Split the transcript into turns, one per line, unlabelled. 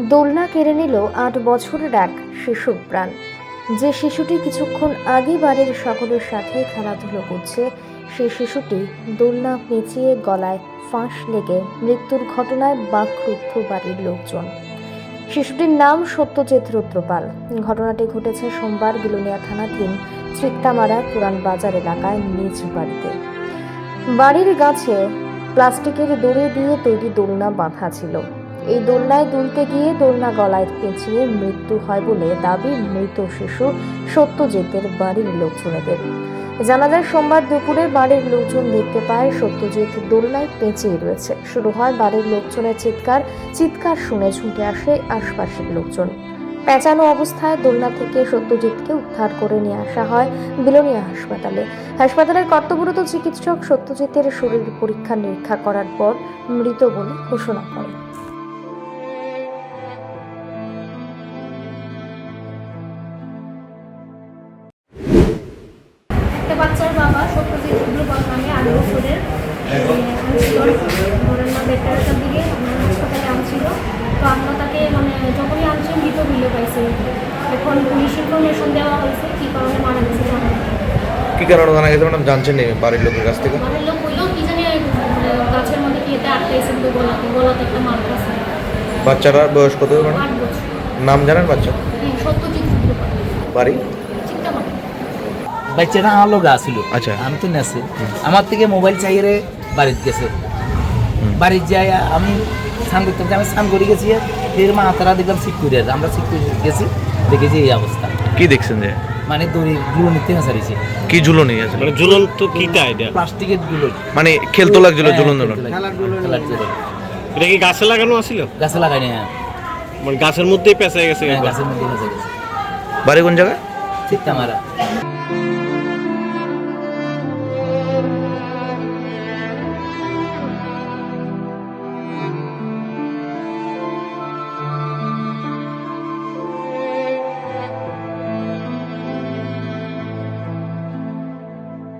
দোলনা কেড়ে নিল আট বছরের এক শিশু প্রাণ। যে শিশুটি কিছুক্ষণ আগে বাড়ির সকলের সাথে খেলাধুলো করছে, সেই শিশুটি দোলনা পেঁচিয়ে গলায় ফাঁস লেগে মৃত্যুর ঘটনায় বাকরুদ্ধ বাড়ির লোকজন। শিশুটির নাম সত্যজিৎ রুদ্রপাল। ঘটনাটি ঘটেছে সোমবার বিলুনিয়া থানাধীন চিত্তামারা পুরান বাজার এলাকায় নিজ বাড়িতে। বাড়ির গাছে প্লাস্টিকের দড়ি দিয়ে তৈরি দোলনা বাঁধা ছিল। এই দোলনায় দুলতে গিয়ে দোলনা গলায় পেঁচিয়ে মৃত্যু হয় বলে দাবি মৃত শিশু সত্যজিতের বাড়ির লোকজনেদের। জানা যায়, সোমবার দুপুরে বাড়ির লোকজন দেখতে পায় সত্যজিৎ দোলনায় পেঁচিয়ে রয়েছে। শুরু হয় বাড়ির লোকজনের চিৎকার। চিৎকার শুনে ছুটে আসে আশপাশের লোকজন। পেঁচানো অবস্থায় দোলনা থেকে সত্যজিৎকে উদ্ধার করে নিয়ে আসা হয় বিলোনিয়া হাসপাতালে। হাসপাতালের কর্তব্যরত চিকিৎসক সত্যজিতের শরীর পরীক্ষা নিরীক্ষা করার পর মৃত বলে ঘোষণা করেন।
একটা বাচ্চার বাবা সত্যজিৎ রুদ্রপাল নামে আট বছরের। না দিকে আপনার হাসপাতালে আনছিল তো আমরা তাকে মানে যখনই আনছেন মৃত বিলে পাইছে। এখন পুলিশ ইনফরমেশন দেওয়া হয়েছে কী কারণে মারা গেছে।
কি কারণে জানা গেছে ম্যাডাম জানছেন বাড়ির লোকের কাছ থেকে?
বাড়ির লোক বললেও কি জানি মানে গাছের মধ্যে কি এতে আটকাইছে তো গলাতে গলাতে একটা মার্ক আছে।
বাচ্চাটার বয়স কত নাম জানেন বাচ্চা?
সত্যজিৎ
বাড়ি?
মানে
বাচ্চাটা আমার লোক আসিল
আচ্ছা।
আমি তো নেছি। আমার থেকে মোবাইল চাইয়ে বাড়িতে গেছে। বাড়িতে যাই আমি স্নান করতে আমি স্নান করে গেছি। ফের মা তারা দেখলাম ঠিক করে আছে। আমরা ঠিক করে গেছি। দেখেছি এই অবস্থা।
কি দেখছেন যে?
মানে দড়ি গুলো নিতে হাসারিছে
কি ঝুলনি আছে?
মানে ঝুলন্ত কিটা এটা?
প্লাস্টিকেরগুলো
মানে খেলতো লাগছিল ঝুলন ঝুলন।
খেলার জন্য
এটা কি গাছে লাগানো আছিল?
গাছে লাগাই না
মানে গাছের মধ্যেই পেঁচে গেছে
হ্যাঁ, গাছের মধ্যে ফেঁসে গেছে।
বাড়ি কোন জায়গায়?
ঠিক মারা